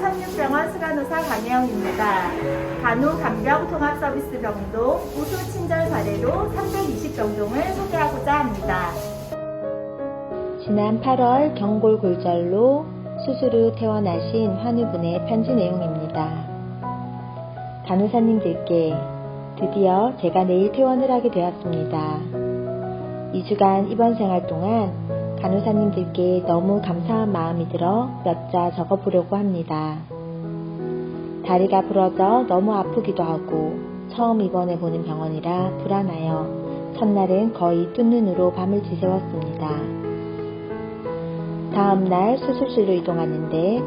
서울시병원 수간호사 강혜영입니다. 간호 간병 통합 서비스 병동 우수 친절 사례로 320 병동을 소개하고자 합니다. 지난 8월 경골 골절로 수술 후 퇴원하신 환우분의 편지 내용입니다. 간호사님들께 드디어 제가 내일 퇴원을 하게 되었습니다. 2주간 입원 생활 동안 간호사님들께 너무 감사한 마음이 들어 몇 자 적어보려고 합니다. 다리가 부러져 너무 아프기도 하고 처음 입원해 보는 병원이라 불안하여 첫날은 거의 뜬 눈으로 밤을 지새웠습니다. 다음날 수술실로 이동하는데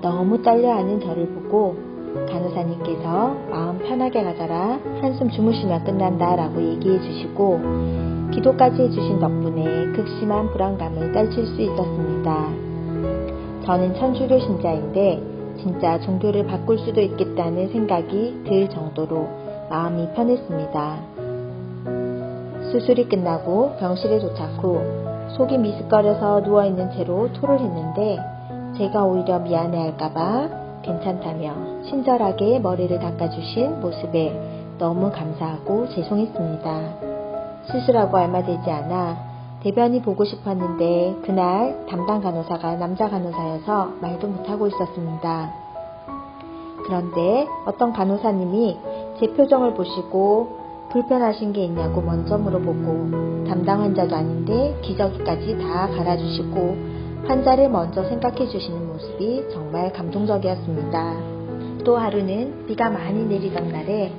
너무 떨려하는 저를 보고 간호사님께서 마음 편하게 가져라 한숨 주무시면 끝난다 라고 얘기해 주시고 기도까지 해주신 덕분에 극심한 불안감을 떨칠 수 있었습니다. 저는 천주교 신자인데 진짜 종교를 바꿀 수도 있겠다는 생각이 들 정도로 마음이 편했습니다. 수술이 끝나고 병실에 도착 후 속이 미스거려서 누워있는 채로 토를 했는데 제가 오히려 미안해할까봐 괜찮다며 친절하게 머리를 닦아주신 모습에 너무 감사하고 죄송했습니다. 수술하고 얼마 되지 않아 대변이 보고 싶었는데 그날 담당 간호사가 남자 간호사여서 말도 못하고 있었습니다. 그런데 어떤 간호사님이 제 표정을 보시고 불편하신 게 있냐고 먼저 물어보고 담당 환자도 아닌데 기저귀까지 다 갈아주시고 환자를 먼저 생각해 주시는 모습이 정말 감동적이었습니다. 또 하루는 비가 많이 내리던 날에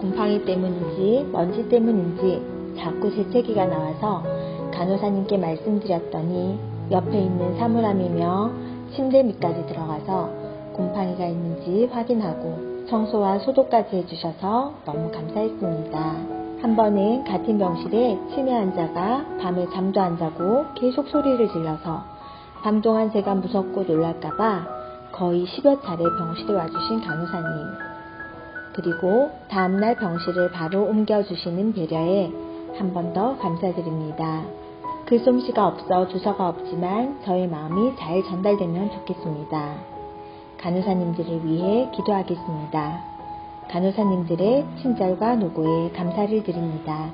곰팡이 때문인지 먼지 때문인지 자꾸 재채기가 나와서 간호사님께 말씀드렸더니 옆에 있는 사물함이며 침대 밑까지 들어가서 곰팡이가 있는지 확인하고 청소와 소독까지 해주셔서 너무 감사했습니다. 한 번은 같은 병실에 치매 환자가 밤에 잠도 안 자고 계속 소리를 질러서 밤 동안 제가 무섭고 놀랄까봐 거의 10여 차례 병실에 와주신 간호사님. 그리고 다음날 병실을 바로 옮겨주시는 배려에 한 번 더 감사드립니다. 글솜씨가 없어 주서가 없지만 저의 마음이 잘 전달되면 좋겠습니다. 간호사님들을 위해 기도하겠습니다. 간호사님들의 친절과 노고에 감사를 드립니다.